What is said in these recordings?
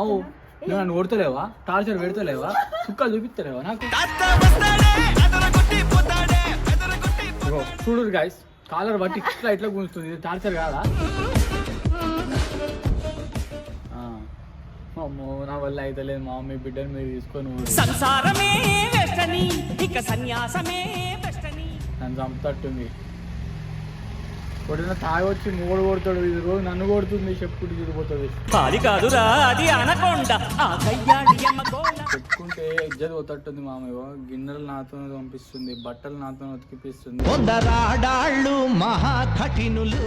అవు నువ్వు నన్ను కొడతలేవా? టార్చర్ పెడతలేవా? చుక్కలు చూపిస్తలేవా నాకు? చూడు గాయస్ కాలర్ బట్టి ఇట్లా ఇట్లా గుంజుతుంది? ఇది టార్చర్ కాదా? ఆ. అమ్మో నా వల్ల అయితే లేదు మా మమ్మీ బిడ్డని మీరు తీసుకొని. సంసారమే ఇక సన్యాసమే నన్ను చంపుతట్టుంది. కొడిన తాగొచ్చి మూడు కొడతాడు ఇది రోజు నన్ను కొడుతుంది చెప్పుడు తిరిగిపోతుంది పాలి కాదురా అది అనకొండ. చెప్పుకుంటే ఇజ్జత్ పోతట్టుంది మామయ్య గిన్నెలు నాతో పంపిస్తుంది బట్టలు నాతో ఉతికిపిస్తుంది. కొందరాడాళ్ళు మహా కఠినులు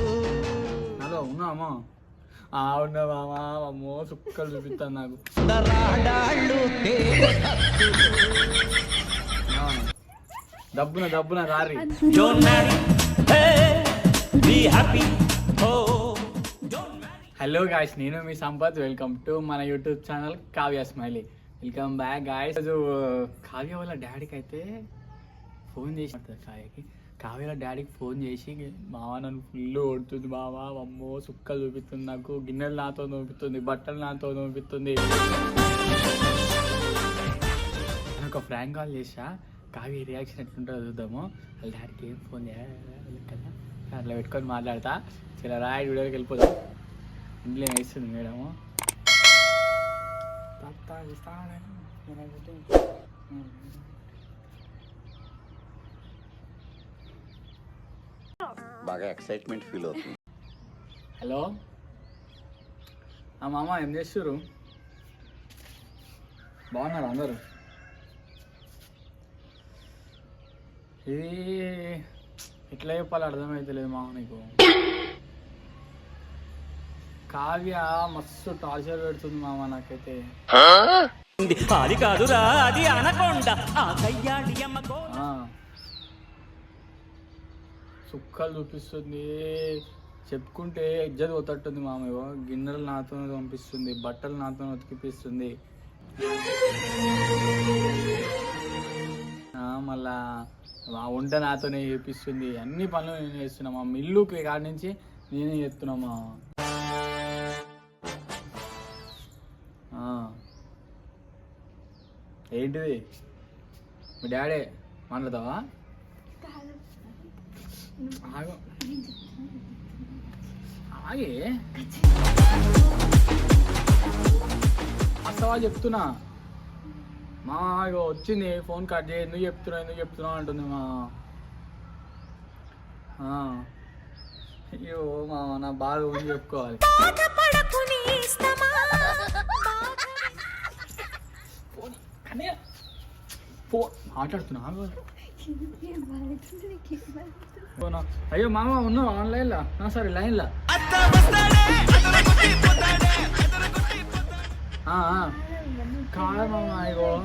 హలో ఉన్నామా ఆ ఉన్నా మామా అమ్మో సుక్కలు చూపిస్తాను నాకు. దబ్బున దబ్బున రారి. హలో గాయస్ నేను మీ సంపత్. వెల్కమ్ టు మన YouTube channel Kavya smiley welcome back guys Kavya వాళ్ళ డాడీకి అయితే ఫోన్ చేసి కావ్యకి కావ్య వాళ్ళ డాడీకి ఫోన్ చేసి మామ నన్ను ఫుల్ కొడుతుంది మామ అమ్మో సుక్క చూపిస్తుంది నాకు. గిన్నెలు నాతో చూపిస్తుంది బట్టలు నాతో చూపిస్తుంది నేను ఒక ఫ్రాంక్ కాల్ చేసా కావ్య రియాక్షన్ ఎట్లుంటుందో చూద్దాము. వాళ్ళ డాడీకి ఏం ఫోన్ చేయాలి కదా? అట్లా పెట్టుకొని మాట్లాడతా. చాలా రాయి వీడియోకి వెళ్ళిపోదాం. ఇంట్లో వేస్తుంది మేడము? బాగా ఎక్సైట్మెంట్ ఫీల్ అవుతుంది. హలో? ఆ మామ ఏం చేస్తారు బాగున్నారు అందరు? ఇది ఎట్లా చెప్పాలి అర్థమైతలేదు మామ నీకు. కావ్య మస్తు టార్చర్ పెడుతుంది మామ నాకైతే. పాలి కాదురా అది అనకొండ. సుక్కలు చూపిస్తుంది. చెప్పుకుంటే ఇజ్జత్ పోతట్టుంది మామయ్య గిన్నెలు నాతో పంపిస్తుంది బట్టలు నాతో ఉతికిపిస్తుంది. మళ్ళా ఆ వంట నాతోనే చేపిస్తుంది. అన్ని పనులు నేను చేస్తున్నా మా మిల్లుకి కాడి నుంచి నేనే చేస్తున్నా మా. ఆ. ఏంటిది? మీ డాడీ మాట్లాడతావా? ఆగు. ఆగే. అసవా చెప్తున్నా. మా ఇగో వచ్చింది ఫోన్ కట్ చేయి ఎందుకు చెప్తున్నావు ఎందుకు చెప్తున్నావు అంటుంది మా. ఆ. అయ్యో మా నా బాధ ఉంది చెప్పుకోవాలి. మాట్లాడుతున్నా? అయ్యో మామ ఉన్నావు? ఆన్లైన్లో? సరే లైన్లో. ఇగో.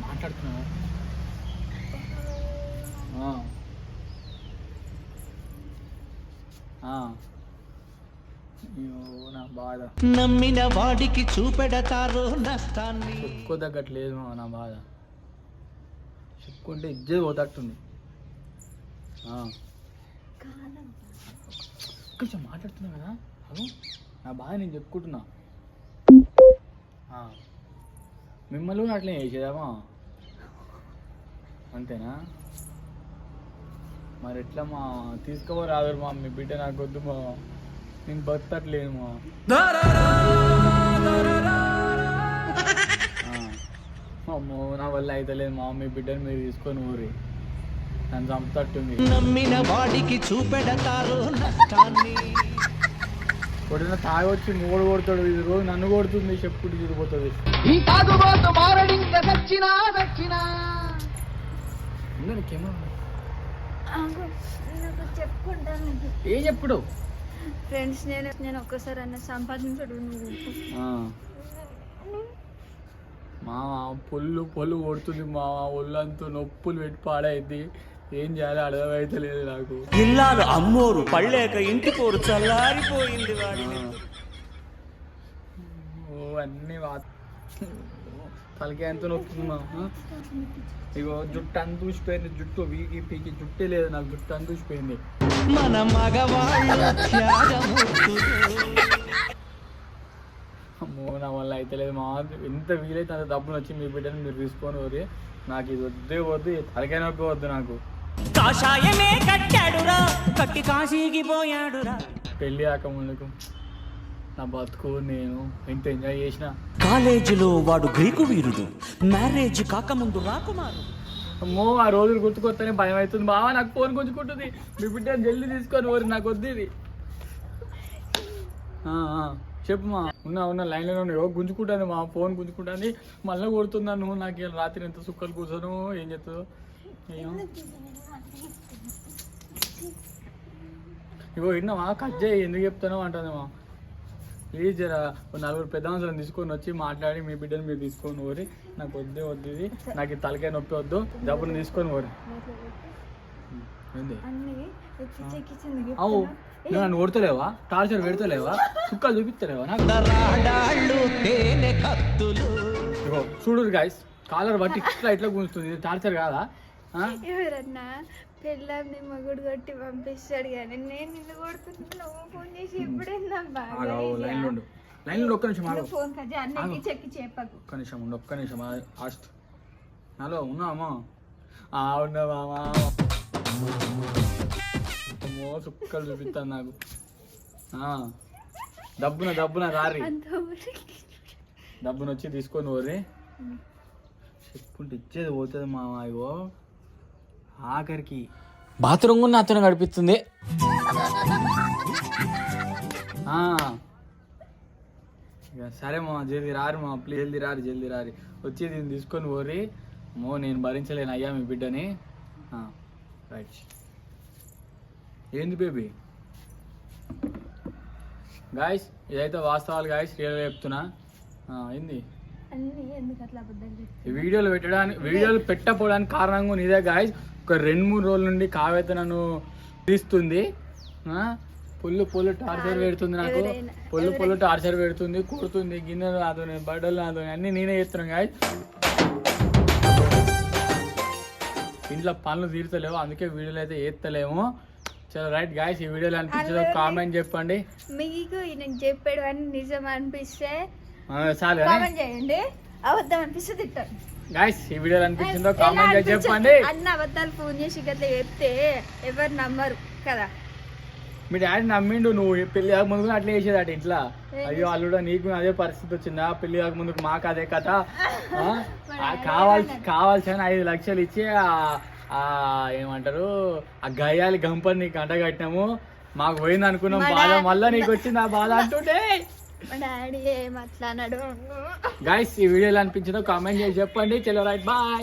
మాట్లాడుతున్నా నా బాధ. నమ్మిన వాడికి చూపెడతారు నష్టాన్ని. చెప్పుకో తగ్గట్లేదు నా బాధ. చెప్పుకుంటే ఇజ్జే పోతట్టుంది. ఆ. కొంచెం మాట్లాడుతున్నా కదా? నా బాధ నేను చెప్పుకుంటున్నా. మిమ్మల్ని కూడా అట్లే చేసేదామా అంతేనా? మరి ఎట్లా మా తీసుకోరాదు మా మీ బిడ్డ నాకు వద్దు మా. నేను బతట్లేదు మా. అమ్మో నా వల్ల అయితే లేదు మా మీ బిడ్డని మీరు తీసుకొని ఊరి. నన్ను చంపుతట్టుంది. నమ్మిన వాడికి చూపెడతారు నష్టాన్ని. కొడిన తాగొచ్చి మూడు కొడతాడు ఇది రోజు నన్ను కొడుతుంది చెప్పుడు తిరిగిపోతుంది ఏం చెప్పుడు? ఫ్రెండ్స్ నేను నేను ఒక్కసారి అన్న సంపాదించడు నువ్వు. మా పొల్లు పొల్లు కొడుతుంది మా ఒళ్ళంతా నొప్పులు పెట్టి పాడైంది ఏం చేయాలో అర్థమైతలేదు నాకు. ఇల్లాలు అమ్మోరు పళ్ళేక ఇంటి పోరు చల్లారిపోయింది ఓ అన్ని వా తలకాయ ఎంత ఆ? ఇగో జుట్టు అంత ఊసిపోయింది జుట్టు వీకి పీకి జుట్టే లేదు నాకు జుట్టు అంత ఊసిపోయింది. మన మగవాళ్ళ నా వల్ల అయితే లేదు. మా ఎంత వీలైతే అంత డబ్బులు వచ్చి మీ బిడ్డని మీరు తీసుకొని పోరి నాకు ఇది వద్దే వద్దు తలకాయ నొప్పి వద్దు నాకు. కాషాయమే కట్టాడురా కట్టి కాశీకి పోయాడురా పెళ్ళి కాక ముందుకు నా బతుకు నేను ఎంత ఎంజాయ్ చేసిన. కాలేజీలో వాడు గ్రీకు వీరుడు మ్యారేజ్ కాకముందు రాకుమారు అమ్మో ఆ రోజులు గుర్తుకొస్తేనే భయం అవుతుంది. బావా నాకు ఫోన్ గుంజుకుంటుంది మీ బిడ్డ జల్దీ తీసుకొని పోరు నాకు వద్దు ఇది. చెప్పు మా ఉన్నా ఉన్నా లైన్లో ఉన్నా ఏవో గుంజుకుంటాను మా ఫోన్ గుంజుకుంటాను మళ్ళీ కొడుతున్నాను నాకు రాత్రి ఎంత సుక్కలు కూర్చోను? ఏం ఏమో ఇగో విన్నావా? కట్ చేయి. ఎందుకు చెప్తానో అంటుందేమో ప్లీజ్ జరా నలుగురు పెద్ద మనుషులను తీసుకొని వచ్చి మాట్లాడి మీ బిడ్డను మీరు తీసుకొని పోరి. నాకు వద్దే వద్దు ఇది. నాకు ఈ తలకాయ నొప్పి వద్దు. డబ్బులు తీసుకొని పోరి. అవు. నువ్వు నన్ను కొడతలేవా? టార్చర్ పెడతలేవా? సుక్కలు చూపిస్తలేవా? నాకు? ఇగో చూడు గాయస్ కాలర్ బట్టి ఇట్లా ఇట్లా గుంజుతుంది. ఇది టార్చర్ కాదా? ఆ? ఎవరన్నా పెళ్ళాన్ని మగుడు కొట్టి పంపిస్తాడు కానీ నేను నిన్ను కొడుతున్నా నువ్వు ఫోన్ చేసి ఎప్పుడైనా బాగా ఆగు, ఆగు, లైన్లో ఉండు. లైన్లో ఒక్క నిమిషం ఆగు. ఫోన్ కజా అన్నకి ఆగు. చెక్కి చెప్పకు ఒక్క నిమిషం ఉండు ఒక్క నిమిషం లాస్ట్ హలో ఉన్నామా ఆ ఉన్నామా అమ్మో సుక్కలు చూపిస్తాను నాకు. డబ్బున డబ్బున రారి. డబ్బున వచ్చి తీసుకొని పోరి. చెప్పుంటే ఇచ్చేది పోతుంది మా ఇగో. ఆఖరికి. బాత్రూమ్ కూడా నాతో గడిపిస్తుంది సరే మా జల్దీ రారు మా ప్లీజ్ జల్దీ రారు జల్దీ రారు. వచ్చి దీన్ని తీసుకొని పోరి. మో నేను భరించలేను అయ్యా మీ బిడ్డని. రైట్. ఏంది బేబీ? గాయస్ ఇదైతే వాస్తవాలు గాయస్ రియల్గా చెప్తున్నా. ఏంది? వీడియోలు పెట్టడానికి వీడియోలు పెట్టకపోవడానికి కారణం కూడా ఇదే గాయస్ ఒక రెండు మూడు రోజుల నుండి కావ్యత నన్ను తీస్తుంది? పొల్లు పొల్లు టార్చర్ పెడుతుంది నాకు. పొల్లు పొల్లు టార్చర్ పెడుతుంది కొడుతుంది గిన్నెలు నాతో బట్టలు నాతో అన్ని నేనే చేస్తున్నాను గాయస్ ఇంట్లో పనులు తీరుతలేవు అందుకే వీడియోలు అయితే చేస్తలేము చలో రైట్ గాయస్ ఈ వీడియోలో అనిపించదో. కామెంట్ చెప్పండి. మీకు నేను చెప్పాడు అని నిజం అనిపిస్తే చాలు కామెంట్ చేయండి. అబద్ధం అనిపిస్తే తిట్టారు గాయస్ ఈ వీడియోలో అనిపించిందో కామెంట్ చేసి చెప్పండి. అన్న అబద్ధాలు ఫోన్ చేసి గట్లా చెప్తే ఎవరు నమ్మరు కదా. మీ డాడీ నమ్మిండు నువ్వు పెళ్ళి కాక ముందుకు అట్లా చేసేది అట ఇంట్లో అయ్యో అల్లుడా నీకు అదే పరిస్థితి వచ్చిందా? పెళ్ళి కాక ముందుకు మాకు అదే కథ. కావాల్సి కావాల్సిన ఐదు లక్షలు ఇచ్చి ఏమంటారు? ఆ గయ్యాలి గంపని నీకు అంటగట్టినాము మాకు పోయింది అనుకున్నాం బాధ మళ్ళీ నీకు వచ్చింది ఆ బాధ అంటుంటే. డాడీ ఏం అట్లా అన్నాడు. గైస్ ఈ వీడియోలో అనిపించిందో కామెంట్ చేసి చెప్పండి. చలో రైట్ బాయ్